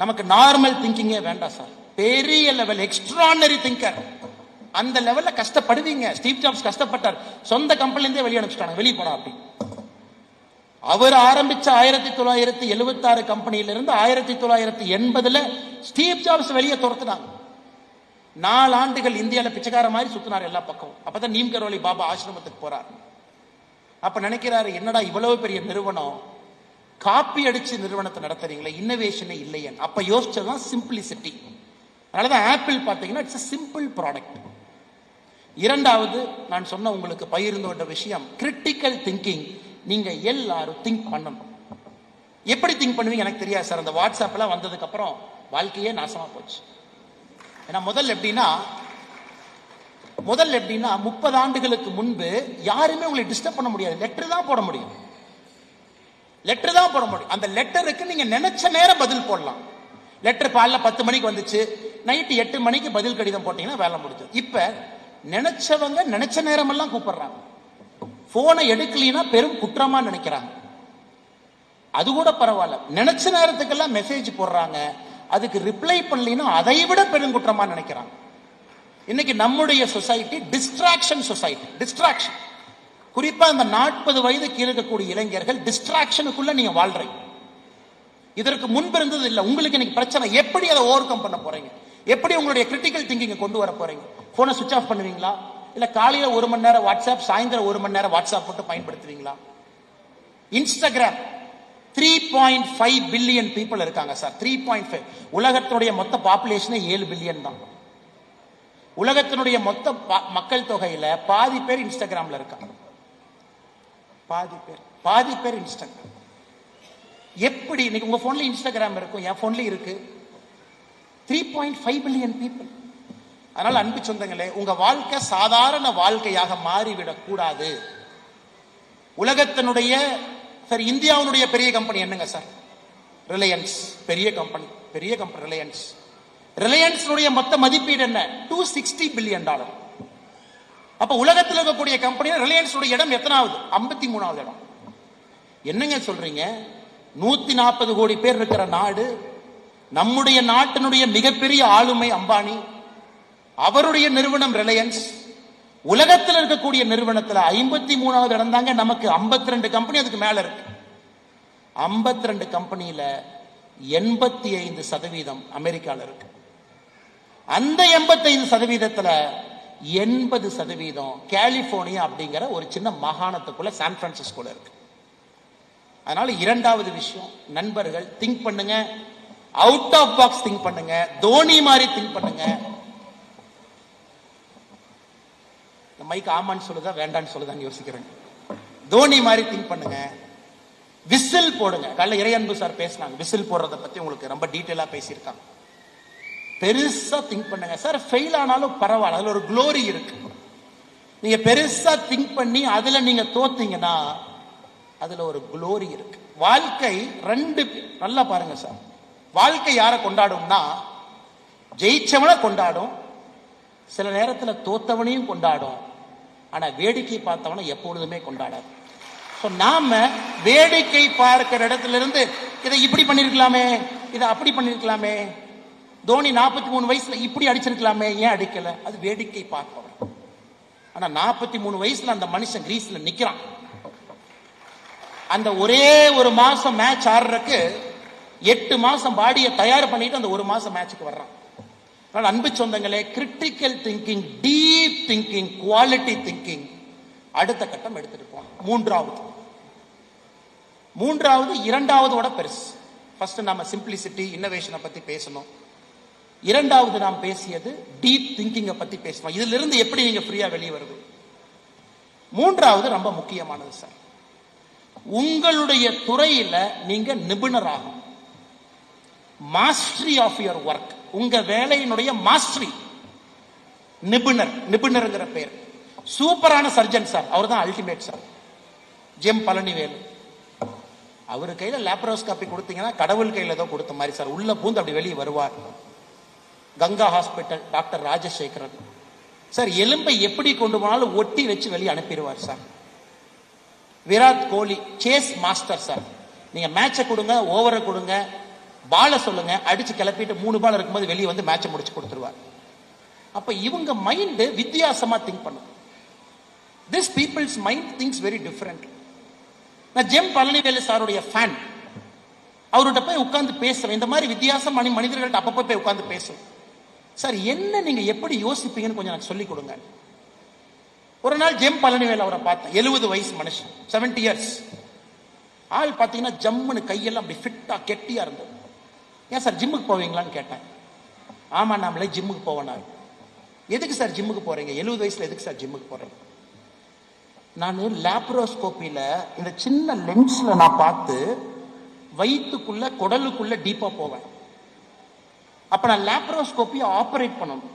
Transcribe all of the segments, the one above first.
நமக்கு நார்மல் திங்கிங்கே வேண்டாம் சார் பெரிய லெவல் எக்ஸ்ட்ரானரி திங்கர் அந்த லெவல்ல கஷ்டப்படுவீங்க. Steve jobs கஷ்டப்பட்டார். சொந்த கம்பெனில இருந்தே வெளியே அனுப்பிச்சிட்டாங்க. வெளியே போனா அப்படி. அவர் ஆரம்பிச்ச ஆயிரத்தி தொள்ளாயிரத்தி எழுபத்தி ஆறு கம்பெனியில இருந்து ஆயிரத்தி தொள்ளாயிரத்தி எண்பதுல ஸ்டீவ் ஜாப்ஸ் வெளியே துரத்துனாங்க. நாலு ஆண்டுகள் இந்தியால பிச்சைக்கார மாதிரி சுத்தினார் எல்லா பக்கமும். அப்பதான் நீம் கரோலி பாபா ஆசிரமத்துக்கு போறார். அப்ப நினைக்கிறாரு என்னடா இவ்வளவு பெரிய நிறுவனம்? காப்பி அடிச்சு நிறுவனத்தை நடத்துறீங்களே இன்னோவேஷனே இல்லையே அப்ப யோசிச்சதுதான் சிம்பிளிசிட்டி அதனாலதான் ஆப்பிள் பாத்தீங்கன்னா இட்ஸ் சிம்பிள் ப்ராடக்ட் இரண்டாவது நான் சொன்ன உங்களுக்கு பகிர்ந்து விஷயம் கிரிட்டிக்கல் திங்கிங் நீங்க எல்லாரும் திங்க் பண்ணணும். எப்படி திங்க் பண்ணுவீங்க எனக்கு தெரியாது சார் அந்த வாட்ஸ்அப்லாம் வந்ததுக்கு அப்புறம் வாழ்க்கையே நாசமா போச்சு. ஏன்னா முதல் எப்படின்னா முதல் எப்படின்னா முப்பது ஆண்டுகளுக்கு முன்பு யாருமே உங்களை டிஸ்டர்ப் பண்ண முடியாது. லெட்டர் தான் போட முடியும். லெட்டர் தான் போட முடியும். அந்த லெட்டருக்கு நீங்க நினைச்ச நேரம் பதில் போடலாம். லெட்டர் பால்ல பத்து மணிக்கு வந்துச்சு. நைட்டு எட்டு மணிக்கு பதில் கடிதம் போட்டீங்கன்னா வேலை முடிஞ்சது இப்ப நினைச்சவங்க நினைச்ச நேரமெல்லாம் கூப்பிடுறாங்க. போனை எடுக்கலைன்னா பெரும் குற்றமா நினைக்கிறாங்க. அது கூட பரவாயில்ல. நினைச்ச நேரத்துக்கெல்லாம் மெசேஜ் போடுறாங்க. அதுக்கு ரிப்ளை பண்ணலைன்னா அதை விட பெருங்குற்றமா நினைக்கிறாங்க. இன்னைக்கு நம்முடைய சொசைட்டி டிஸ்ட்ராக்ஷன் சொசைட்டி டிஸ்ட்ராக்ஷன் குறிப்பா இந்த நாற்பது வயது கீழே இருக்கக்கூடிய இளைஞர்கள் டிஸ்ட்ராக்ஷனுக்குள்ள நீங்க வாழ்றீங்க. இதற்கு முன்பு இருந்தது இல்லை. உங்களுக்கு இன்னைக்கு பிரச்சனை. எப்படி அதை ஓவர் கம் பண்ண போறீங்க? எப்படி உங்களுடைய கிரிட்டிக்கல் திங்கிங்கை கொண்டு வர போறீங்க? போனை சுவிச் ஆஃப் பண்ணுவீங்களா? இல்ல காலையில ஒரு மணி நேரம் வாட்ஸ்அப் சாயந்தரம் ஒரு மணி நேரம் வாட்ஸ்அப் போட்டு பயன்படுத்துவீங்களா? Instagram three point five billion people இருக்காங்க சார். த்ரீ பாயிண்ட் ஃபைவ் உலகத்தினுடைய மொத்த பாப்புலேஷனே ஏழு பில்லியன் தான். உலகத்தினுடைய மொத்த பா- மக்கள் தொகையில பாதி பேர் இன்ஸ்டாகிராம்ல இருக்காங்க. பாதி பேர் பாதி பேர் இன்ஸ்டாகிராம் எப்படி இன்னைக்கு உங்க போன்ல இன்ஸ்டாகிராம் இருக்கும் என் போன்ல இருக்கு. Three point five billion people அதனால அன்பு சொந்தங்களே உங்க வாழ்க்கை சாதாரண வாழ்க்கையாக மாறிவிடக் கூடாது. உலகத்தினுடைய சார் இந்தியாவுடைய பெரிய கம்பெனி என்னங்க சார் ரிலையன்ஸ் பெரிய கம்பெனி பெரிய கம்பெனி ரிலையன்ஸ் ரிலையன்ஸுடைய மொத்த மதிப்பீடு என்ன? டூ சிக்ஸ்டி பில்லியன் டாலர் அப்ப உலகத்தில் இருக்கக்கூடிய கம்பெனி ரிலையன்ஸ் இடம் எத்தனாவது? ஐம்பத்தி மூணாவது இடம். என்னங்க சொல்றீங்க? நூத்தி நாற்பது கோடி பேர் இருக்கிற நாடு நம்முடைய நாட்டினுடைய மிகப்பெரிய ஆளுமை அம்பானி அவருடைய நிறுவனம் ரிலையன்ஸ் உலகத்தில் இருக்கக்கூடிய நிறுவனத்தில் ஐம்பத்தி மூணாவது இடம் தாங்க நமக்கு 52 ரெண்டு கம்பெனி அதுக்கு மேல இருக்கு. 52 ரெண்டு கம்பெனியில எண்பத்தி ஐந்து சதவீதம் அமெரிக்கால இருக்கு. அந்த எண்பத்தைந்து சதவீதத்தில் எண்பது சதவீதம் கலிபோர்னியா அப்படிங்கிற ஒரு சின்ன மாகாணத்துக்குள்ள சான் பிரான்சிஸ்கோல இருக்கு. அதனால இரண்டாவது விஷயம் நண்பர்கள் திங்க் பண்ணுங்க. அவுட் ஆஃப் பாக்ஸ் திங்க் பண்ணுங்க. தோனி மாதிரி திங்க் பண்ணுங்க. இந்த மைக் ஆமான்னு சொல்லுதா வேண்டான்னு சொல்லுதான்னு யோசிக்கிறேன். தோனி மாதிரி திங்க் பண்ணுங்க. விசில் போடுங்க. காலைல இறையன்பு சார் பேசினாங்க. விசில் போடுறத பத்தி உங்களுக்கு ரொம்ப டீட்டெயிலா பேசியிருக்காங்க. பெருசா திங்க் பண்ணுங்க. சார் ஃபெயில் ஆனாலும் பரவாயில்ல. அதுல ஒரு க்ளோரி இருக்கு. நீங்க பெருசா திங்க் பண்ணி அதுல நீங்க தோத்தீங்கன்னா அதுல ஒரு க்ளோரி இருக்கு. வாழ்க்கை ரெண்டு நல்லா பாருங்க சார் வாழ்க்கை யாரை கொண்டாடும்னா ஜெயிச்சவனை கொண்டாடும் சில நேரத்துல தோத்தவனையும் கொண்டாடும் ஆனா வேடிக்கை பார்த்தவனை எப்பொழுதுமே கொண்டாடாது. ஸோ நாம வேடிக்கை பார்க்கிற இடத்துல இருந்து இதை இப்படி பண்ணிருக்கலாமே இதை அப்படி பண்ணிருக்கலாமே தோனி நாற்பத்தி மூணு வயசுல இப்படி அடிச்சிருக்கலாமே ஏன் அடிக்கல? அது வேடிக்கை பார்ப்பவர். ஆனா நாற்பத்தி மூணு வயசுல அந்த மனுஷன் கிரீஸ்ல நிக்கிறான். அந்த ஒரே ஒரு மாசம் மேட்ச் ஆடுறதுக்கு எட்டு மாசம் பாடியை தயார் பண்ணிட்டு அந்த ஒரு மாசம் மேட்சுக்கு வர்றான். அதனால அன்பு சொந்தங்களே critical thinking deep thinking quality thinking அடுத்த கட்டம் எடுத்துட்டு போகணும் மூன்றாவது. மூன்றாவது இரண்டாவதோட பெருசு. ஃபர்ஸ்ட் நம்ம சிம்பிளிசிட்டி இன்னோவேஷனை பத்தி பேசணும். இரண்டாவது நாம் பேசியது டீப் திங்கிங்கை பத்தி பேசணும் இதுல இருந்து எப்படி நீங்க ஃப்ரீயா வெளியே வருது? மூன்றாவது ரொம்ப முக்கியமானது சார் உங்களுடைய துறையில நீங்க நிபுணராகும் மாஸ்டரி ஆஃப் யுவர் ஒர்க் உங்க வேலையினுடைய மாஸ்டரி நிபுணர். நிபுணர்ங்கிற பேர். சூப்பரான சர்ஜன் சார் அவர் தான் அல்டிமேட் சார் ஜெம் பழனிவேலு. அவர் கையில லேப்ரோஸ்காப்பி கொடுத்தீங்கன்னா கடவுள் கையில ஏதோ கொடுத்த மாதிரி சார் உள்ள பூந்து அப்படி வெளியே வருவார். Ganga hospital doctor Rajasekaran. Sir எலும்பை எப்படி கொண்டு போனாலும் ஒட்டி வச்சு வெளியே அனுப்பிடுவார் sir. Virat Kohli chase master sir. நீங்க மேட்சை கொடுங்க ஓவரை கொடுங்க பாலை சொல்லுங்க அடிச்சு கிளப்பிட்டு மூணு பால் இருக்கும்போது வெளியே வந்து மேட்சை முடிச்சு கொடுத்துருவார். அப்ப இவங்க மைண்டு வித்தியாசமா திங்க் பண்ணும். This peoples mind things very different நான் ஜெம் பழனிவேலு சாருடைய ஃபேன் அவர்கிட்ட போய் உட்காந்து பேசுறேன். இந்த மாதிரி வித்தியாசம் மனிதர்கள்ட்ட அப்பப்போ போய் உட்காந்து பேசுவேன். சார் என்ன நீங்க எப்படி யோசிப்பீங்கன்னு கொஞ்சம் எனக்கு சொல்லிக் கொடுங்க. ஒரு நாள் ஜெம் பழனிவேல் அவரை பார்த்தேன். எழுபது வயசு மனுஷன். 70 இயர்ஸ் ஆள் பார்த்தீங்கன்னா ஜம்முன்னு கையெல்லாம் அப்படி ஃபிட்டா கெட்டியா இருந்தது. ஏன் சார் ஜிம்முக்கு போவீங்களான்னு கேட்டேன். ஆமா நாமளே ஜிம்முக்கு போவேனாரு எதுக்கு சார் ஜிம்முக்கு போறீங்க? எழுபது வயசுல எதுக்கு சார் ஜிம்முக்கு போறீங்க? நான் லேப்ரோஸ்கோப்பியில இந்த சின்ன லென்ஸ்ல நான் பார்த்து வயிற்றுக்குள்ள குடலுக்குள்ள டீப்பா போவேன். அப்ப நான் லேப்ரோஸ்கோப்பியை ஆப்ரேட் பண்ணணும்.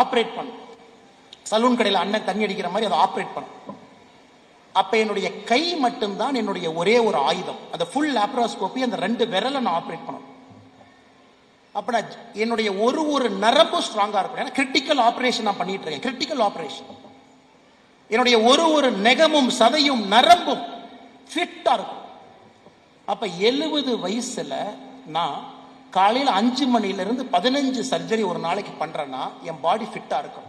ஆப்ரேட் பண்ணும் சலூன் கடையில் அண்ணன் தண்ணி அடிக்கிற மாதிரி அதை ஆப்ரேட் பண்ணும் அப்ப என்னுடைய கை மட்டும்தான் என்னுடைய ஒரே ஒரு ஆயுதம். அந்த ஃபுல் லேப்ரோஸ்கோப்பி அந்த ரெண்டு விரலை நான் ஆப்ரேட் பண்ணணும். அப்ப நான் என்னுடைய ஒரு ஒரு நரம்பும் ஸ்ட்ராங்கா இருக்கும் ஏன்னா கிரிட்டிக்கல் ஆப்ரேஷன் நான் பண்ணிட்டு இருக்கேன். கிரிட்டிக்கல் ஆப்ரேஷன் என்னுடைய ஒரு ஒரு நெகமும் சதையும் நரம்பும் ஃபிட்டா இருக்கும் அப்ப எழுபது வயசுல நான் காலையில் அஞ்சு மணிலேருந்து பதினஞ்சு சர்ஜரி ஒரு நாளைக்கு பண்ணுறேன்னா என் பாடி ஃபிட்டாக இருக்கும்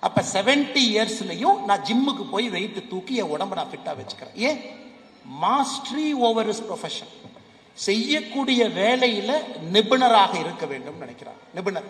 அப்போ செவன்டி இயர்ஸ்லையும் நான் ஜிம்முக்கு போய் வெயிட்டு தூக்கி என் உடம்ப நான் ஃபிட்டாக வச்சுக்கிறேன். ஏன்? மாஸ்ட்ரி ஓவர் இஸ் ப்ரொஃபஷன் செய்யக்கூடிய வேலையில் நிபுணராக இருக்க வேண்டும் நினைக்கிறார். நிபுணர்.